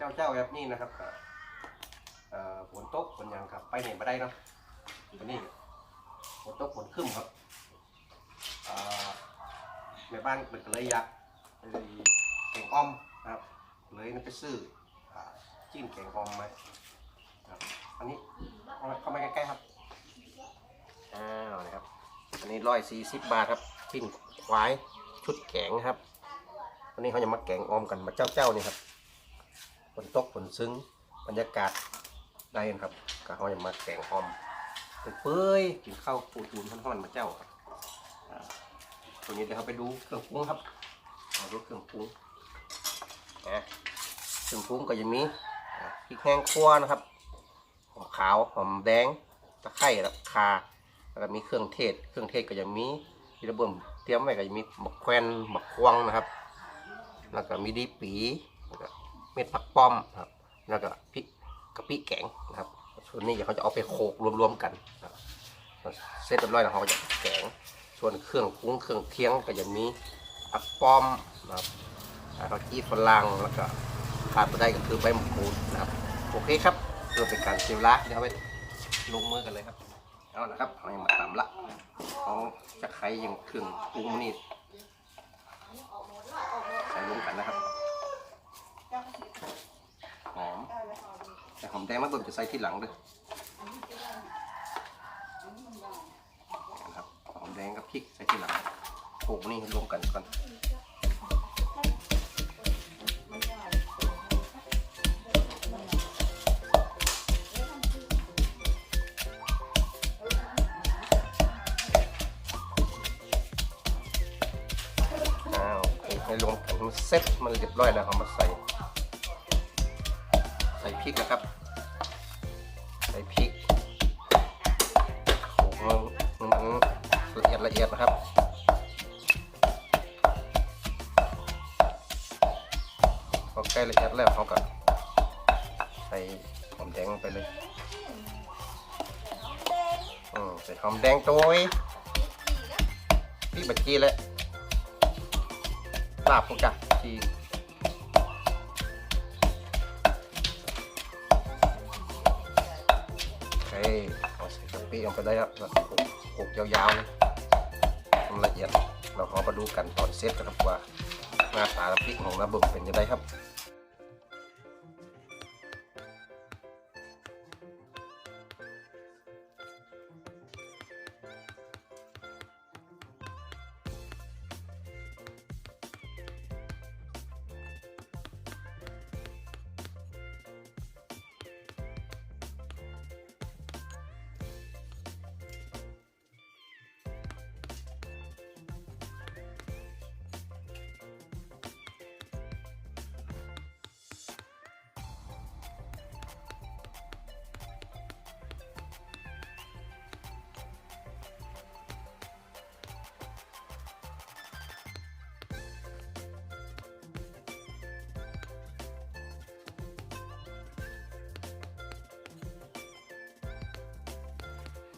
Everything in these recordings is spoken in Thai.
เจ้าเจ้าแบบนี้นะครับก็เอ่อฝนตกฝนหยังครับ ไปไหนมาได้เนาะวันนี้ฝนตกฝนขึ้นครับอ่าแม่บ้านเป็นก็เลยอยากไปแกงอ้อมนะครับเลยนั่นไปซื้ออ่าจิ้มแกงอ้อมมาครับอันนี้เอาเข้ามาใกล้ๆครับอ้าวนะครับอันนี้ร้อยสี่สิบบาทครับปิ้งควายชุดแกงครับวันนี้เขาจะมาแกงออมกันมาเจ้าเจ้าๆนี่ครับ ฝนตกฝนซึ้งบรรยากาศได้นะครับก็เขาจะมาแกงออมเปื่อยกินข้าวปูตูนท่อนๆมาเจ้าครับตัวนี้เดี๋ยวเขาไปดูเครื่องปรุงครับมาดูเครื่องปรุงนะเครื่องปรุงก็จะมีอ่าพริกแห้งคั่วนะครับหอมขาวหอมแดงตะไคร้แล้วข่าแล้วก็มีเครื่องเทศ เครื่องเทศก็จะมีที่ระเบิมเตรียมไว้ก็จะมีหมักแควนหมักควงนะครับ แล้วก็มีดีปี เม็ดผักป้อมครับ แล้วก็พริกกะปิแกงนะครับส่วนนี้เดี๋ยวเขาจะเอาไปโขกรวมๆกันนะครับเสร็จเรียบร้อยแล้วเขาก็จะแกงส่วนเครื่องปรุงเครื่องเคียงก็จะมีผักป้อมนะครับแล้วก็จีฝรั่งแล้วก็ขาดไม่ได้ก็คือใบมะกรูดนะครับโอเคครับเพื่อเป็นการเสียเวลาเดี๋ยวเราไปลงมือกันเลยครับเอาละครับเอายังมาตำละเขาจะไข่ยังเครื่องปรุงนี่ใส่รวมกันนะครับ หอม แต่หอมแดงมะเบิ่มจะใส่ที่หลังด้วยนะครับหอมแดงกับพริกใส่ที่หลังโขกนี่รวมกันก่อนอ้าให้รวมกันมันเซ็ตมันเรียบร้อยแล้วเอามาใส่ พริกนะครับ ใส่พริกโขลกมันมันละเอียดละเอียดนะครับพอใกล้ละเอียดแล้วเขาก็ใส่หอมแดงไปเลยอืมใส่หอมแดงตัวไว้พี่บัจจีเลยลาบพวกจ้ะจี อเคเอาใส่กะปิลงไปได้แล้วแล้วโขกยาวๆนะทำละเอียดเราขอมาดูกันตอนเซตกันครับว่าหน้าตากะพริกของระบบเป็นยังไงครับ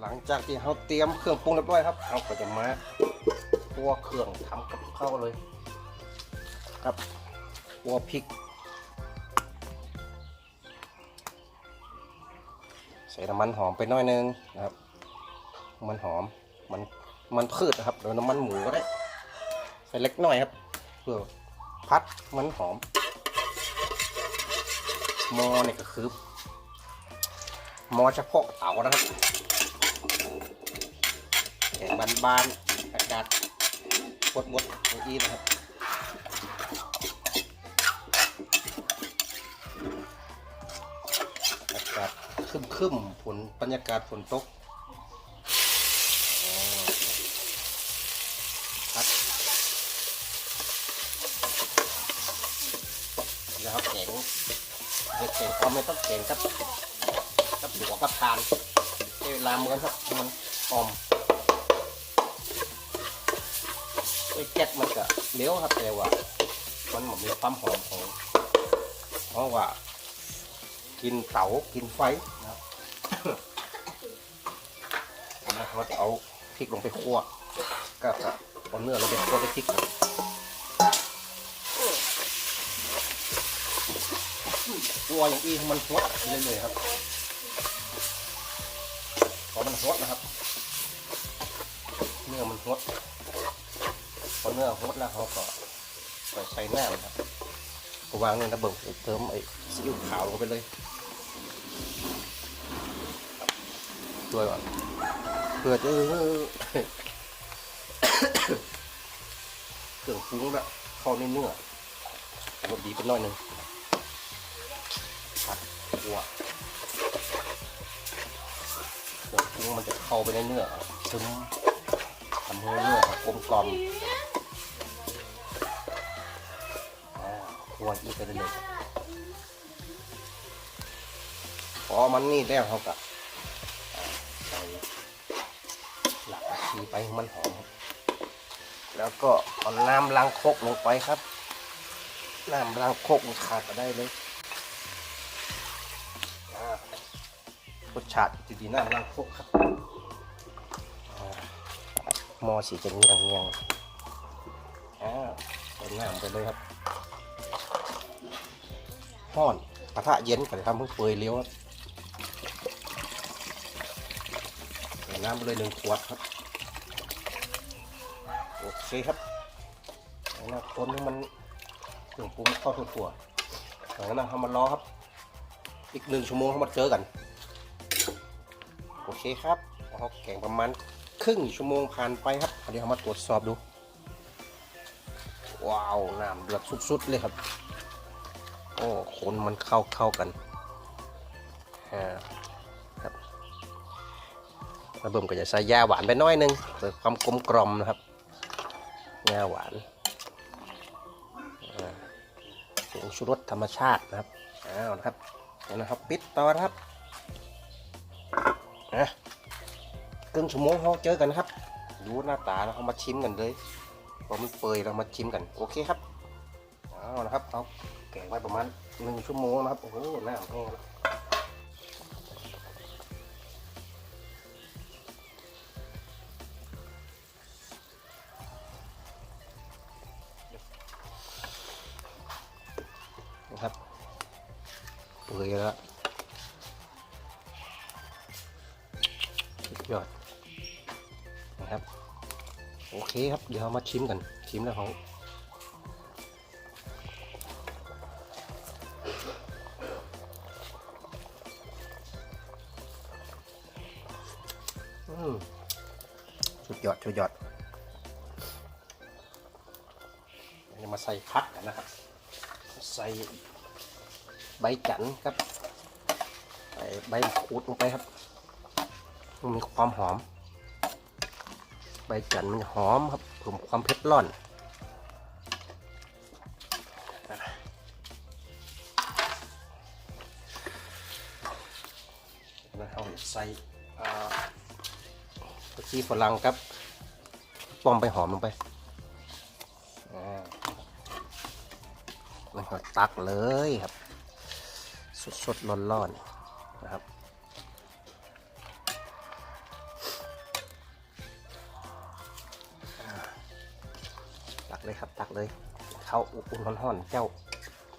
หลังจากที่เราเตรียมเครื่องปรุงเรียบร้อยครับเราก็จะมาคั่วเครื่องทำกับข้าวเลย ครับคั่วพริก ใส่น้ำมันหอมไปน้อยนึงนะครับ มันหอมมันมันพืชนะครับหรือน้ำมันหมูก็ได้ ใส่เล็กน้อยครับ เพื่อพัดมันหอมมอเนี่ยก็คือมอเฉพาะเต๋านะครับ บานๆอากาศบดบดๆอย่างนี้นะครับอากาศคึมคึมฝนบรรยากาศฝนตกอ๋อพัดนะครับแข็งเห็ดแข็งก็ไม่ต้องแข็งครับกับหัวกับทานเวลาเหมือนครับมันอม อ้แก๊สมันก็เหลวครับแต่ว่า มันมีความหอมของเพราะว่า กินเตากินไฟนะครับเราจะเอาพริกลงไปคั่วก็จะเอาเนื้อลงไปคั่วไปพริกตัวอย่างอีมันสเลยเลยครับพอมันสดนะครับ เนื้อมันสด พอเนื้อสดแล้วเขาก็ไปใส่น้ำครับก็วางเนี่ยนะเบิ่งเติมไอ้ซีอิ๊วขาวลงไปเลยด้วยก่อนเพื่อจะเครื่องปรุงละเข้าในเนื้อรสดีเป็นน้อยหนึ่งผัดหัวเครื่องปรุงมันจะเข้าไปในเนื้อซึมทำให้เนื้อกลมกล่อมาหัวอีกไปเลยๆพอมันนี่แล้วเขากับใส่หลักผักชีไปให้มันหอมครับแล้วก็เอาน้ำล้างโคกลงไปครับ น้ำล้างโคกมันขาดมาได้เลยอ่ารสชาติจะดีน้ำล้างโคกครับอ่าหม้อสีจะเงียงเงียงอ่าใส่น้ำไปเลยครับ ห้อนกระทะเย็นก็จะทำให้เปื่อยเร็วครับใส่น้ำไปเลยหนึ่งขวดครับ โอเคครับแล้วนะคนให้มันเครื่องปรุงเข้าทั่วๆจากนั้นทำมันรอครับ อีกหนึ่งชั่วโมงเขามาเจอกัน โอเคครับเราแกงประมาณครึ่งชั่วโมงผ่านไปครับเดี๋ยวเรามาตรวจสอบดู ว้าว น้ำเดือดสุดๆเลยครับ โอ้คนมันเข้าเข้ากันครับระเบิ่มก็จะใส่ยาหวานไปน้อยหนึงเพื่อความกลมกล่อมนะครับงาหวานอ่าผงชูรสธรรมชาตินะครับอ้าวนะครับแล้วนะครับปิดต่อนะครับนะครึ่งชั่วโมงเราเจอกันนะครับดูหน้าตาแล้วเขามาชิมกันเลยพอมันเปื่อยเรามาชิมกัน โอเคครับเอานะครับเอา แกงไว้ประมาณหนึ่งชั่วโมงนะครับ โอ้โหน้ำแห้งแล้วนะครับเปื่อยแล้วสุดยอดนะครับ โอเคครับ เดี๋ยวมาชิมกัน ชิมแล้วเขาอืม สุดยอดสุดยอดเดี๋ยวมาใส่พักกันนะครับ ใส่ใบจันครับ ใส่ใบมะกรูดลงไปครับมันมีความหอม ใบจันมันหอมครับเพิ่มความเผ็ดร้อนแล้วเอาใส่ ชีฝรั่งครับ ป้อมไปหอมลงไปอ่าแล้วก็ตักเลยครับ สดๆร้อนๆนนะครับ ตักเลยครับตักเลย เข้าอุ่นๆร้อนๆเจ้า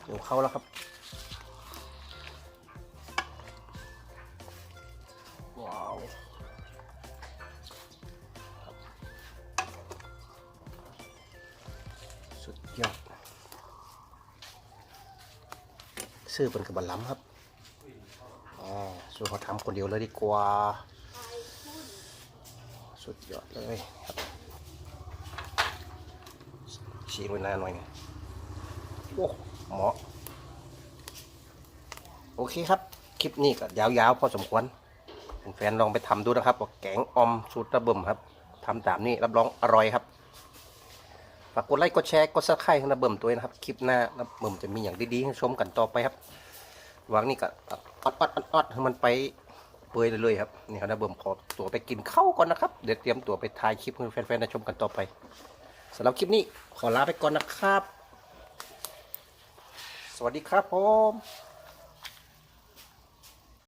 เดี๋ยวเข้าแล้วครับ ซื้อเป็นกระบะล้ำครับอส่วนเขาทำคนเดียวเลยดีกว่า สุดยอดเลยครับชี้ไว้หน้าหน่อยโอ้เหมาะโอเคครับ คลิปนี้ก็ยาวๆพอสมควรแฟนๆลองไปทำดูนะครับว่าแกงอมสูตรระเบิมครับทำตามนี้รับรองอร่อยครับ ฝากกดไลค์กดแชร์กดซับสไครต์ให้ระเบิ่มตัวเองนะครับ คลิปหน้าระเบิ่มจะมีอย่างดีๆให้ชมกันต่อไปครับวางนี่ก็อดอดอดอดให้มันไปเปื่อยเลยครับนี่ครับระเบิ่มขอตัวไปกินข้าวก่อนนะครับเดี๋ยวเตรียมตัวไปถ่ายคลิปให้แฟนๆได้ชมกันต่อไปสำหรับคลิปนี้ขอลาไปก่อนนะครับ สวัสดีครับผม